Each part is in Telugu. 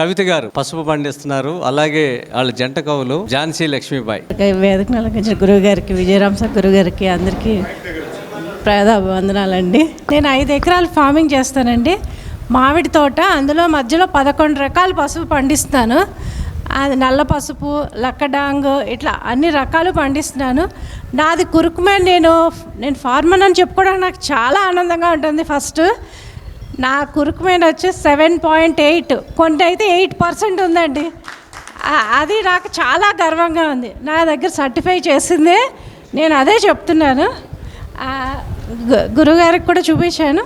కవిత గారు పసుపు పండిస్తున్నారు. అలాగే వాళ్ళ జంట కవులు ఝాన్సీ లక్ష్మీబాయి. వేదిక నలకించిన గురువు గారికి విజయరామ్ సార్ గురువు గారికి అందరికీ వందనాలండి నేను ఐదు ఎకరాలు ఫార్మింగ్ చేస్తానండి. మామిడి తోట అందులో మధ్యలో పదకొండు రకాల పసుపు పండిస్తాను. అది నల్ల పసుపు లక్కడాంగ్ ఇట్లా అన్ని రకాలు పండిస్తున్నాను. నాది కురుకుమే నేను నేను ఫార్మర్ అని చెప్పుకోవడానికి నాకు చాలా ఆనందంగా ఉంటుంది ఫస్ట్. నా కురుకుమైన వచ్చి సెవెన్ పాయింట్ ఎయిట్. కొన్ని అయితే ఎయిట్ పర్సెంట్ ఉందండి. అది నాకు చాలా గర్వంగా ఉంది. నా దగ్గర సర్టిఫై చేసిందే. నేను అదే చెప్తున్నాను. గు- గురుగారికి కూడా చూపించాను.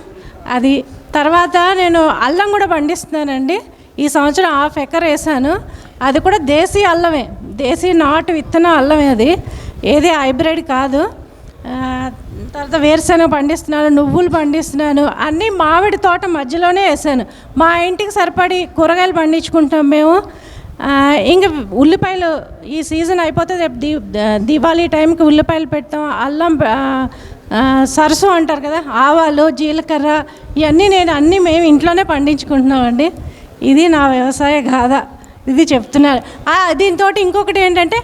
అది తర్వాత నేను అల్లం కూడా పండిస్తున్నానండి. ఈ సంవత్సరం హాఫ్ ఎకర్ వేసాను. అది కూడా దేశీ అల్లమే. దేశీ నాటు విత్తనం అల్లమే అది. ఏది హైబ్రిడ్ కాదు. తర్వాత వేరుశనగ పండిస్తున్నాను నువ్వులు పండిస్తున్నాను అన్నీ మామిడి తోట మధ్యలోనే వేసాను. మా ఇంటికి సరిపడి కూరగాయలు పండించుకుంటాం మేము. ఇంకా ఉల్లిపాయలు ఈ సీజన్ అయిపోతే రేపు దీ దివాళీ టైంకి ఉల్లిపాయలు పెడతాం. అల్లం ఆ, సరసు అంటారు కదా ఆవాలు జీలకర్ర ఇవన్నీ నేను అన్నీ మేము ఇంట్లోనే పండించుకుంటున్నామండి. ఇది నా వ్యవసాయ గాథ. ఇది చెప్తున్నారు దీంతో ఇంకొకటి ఏంటంటే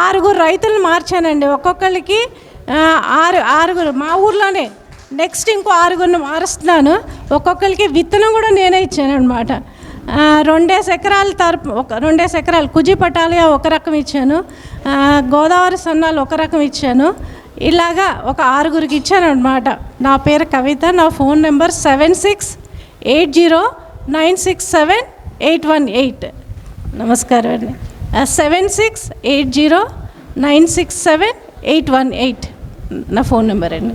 ఆరుగురు రైతులు మార్చానండి. ఒక్కొక్కరికి ఆరు ఆరుగురు మా ఊర్లోనే. నెక్స్ట్ ఇంకో ఆరుగురిని మారుస్తున్నాను. ఒక్కొక్కరికి విత్తనం కూడా నేనే ఇచ్చాను అనమాట రెండేసి ఎకరాల తరపు ఒక రెండేసి ఎకరాలు కుజి పటాలియా ఒక రకం ఇచ్చాను. గోదావరి సన్నాలు ఒక రకం ఇచ్చాను. ఇలాగా ఒక ఆరుగురికి ఇచ్చాను అనమాట నా పేరు కవిత నా phone number seven six eight zero nine six seven eight one eight. నమస్కారం అండి. Seven six eight zero nine six seven eight one eight. నా ఫోన్ నెంబర్ అండి.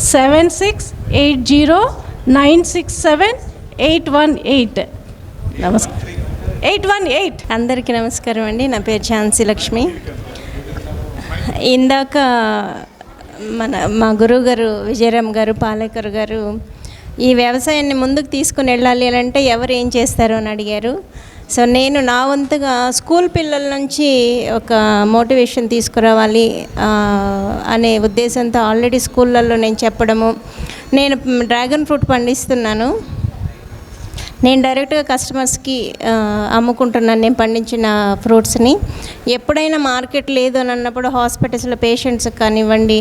Seven six eight zero nine six seven eight one eight. నమస్కారం. Eight one eight. అందరికీ నమస్కారం అండి. నా పేరు ఝాన్సీ లక్ష్మి. ఇందాక మన మా గురువు గారు విజయరామ్ గారు పాలేకర్ గారు ఈ వ్యవసాయాన్ని ముందుకు తీసుకుని వెళ్ళాలి అని అంటే ఎవరు ఏం చేస్తారు అని అడిగారు. సో నేను నా వంతుగా స్కూల్ పిల్లల నుంచి ఒక మోటివేషన్ తీసుకురావాలి అనే ఉద్దేశంతో ఆల్రెడీ స్కూళ్ళల్లో నేను చెప్పడము. నేను డ్రాగన్ ఫ్రూట్ పండిస్తున్నాను. నేను డైరెక్ట్గా కస్టమర్స్కి అమ్ముకుంటున్నాను నేను పండించిన ఫ్రూట్స్ని. ఎప్పుడైనా మార్కెట్ లేదు అని అన్నప్పుడు హాస్పిటల్స్లో పేషెంట్స్ కానివ్వండి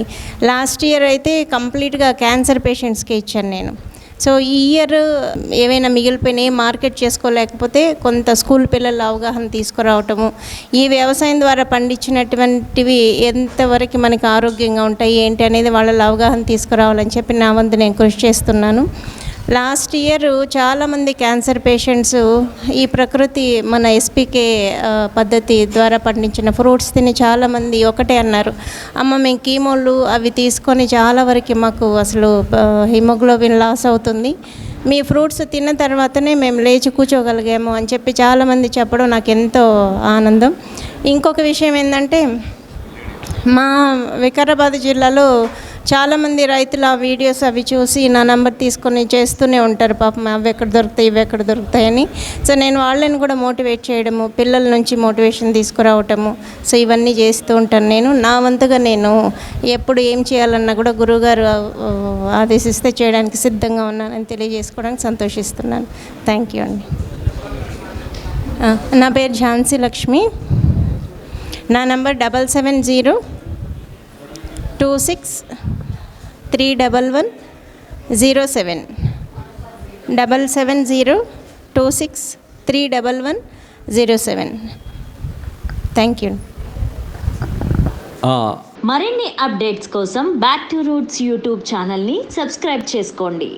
లాస్ట్ ఇయర్ అయితే కంప్లీట్గా క్యాన్సర్ పేషెంట్స్కి ఇచ్చాను నేను. సో ఈ ఇయర్ ఏవైనా మిగిలిపోయినాయి మార్కెట్ చేసుకోలేకపోతే కొంత స్కూల్ పిల్లల అవగాహన తీసుకురావటము. ఈ వ్యవసాయం ద్వారా పండించినటువంటివి ఎంతవరకు మనకి ఆరోగ్యంగా ఉంటాయి ఏంటి అనేది వాళ్ళ అవగాహన తీసుకురావాలని చెప్పి నా వంతు నేను కృషి చేస్తున్నాను. లాస్ట్ ఇయర్ చాలామంది క్యాన్సర్ పేషెంట్స్ ఈ ప్రకృతి మన ఎస్పీకే పద్ధతి ద్వారా పండించిన ఫ్రూట్స్ తిని చాలామంది ఒకటే అన్నారు. అమ్మ మేము కీమోళ్ళు అవి తీసుకొని చాలా వరకు మాకు అసలు హిమోగ్లోబిన్ లాస్ అవుతుంది. మీ ఫ్రూట్స్ తిన్న తర్వాతనే మేము లేచి కూర్చోగలిగాము అని చెప్పి చాలామంది చెప్పడం నాకు ఎంతో ఆనందం. ఇంకొక విషయం ఏంటంటే మా వికారాబాద్ జిల్లాలో చాలామంది రైతులు ఆ వీడియోస్ అవి చూసి నా నెంబర్ తీసుకొని చేస్తూనే ఉంటారు. పాపం అవి ఎక్కడ దొరుకుతాయి ఇవి ఎక్కడ దొరుకుతాయని. సో నేను వాళ్ళని కూడా మోటివేట్ చేయడము పిల్లల నుంచి మోటివేషన్ తీసుకురావటము. సో ఇవన్నీ చేస్తూ ఉంటాను నేను. నా వంతుగా నేను ఎప్పుడు ఏం చేయాలన్నా కూడా గురువుగారు ఆదేశిస్తే చేయడానికి సిద్ధంగా ఉన్నానని తెలియజేసుకోవడానికి సంతోషిస్తున్నాను. థ్యాంక్ యూ అండి. నా పేరు ఝాన్సీ లక్ష్మి. నా number double seven zero two six three double one zero seven. Double seven zero two six three double one zero seven. Thank you ఆ, మరిన్ని అప్డేట్స్ కోసం బ్యాక్ టు రూట్స్ యూట్యూబ్ ఛానల్ని సబ్స్క్రైబ్ చేసుకోండి.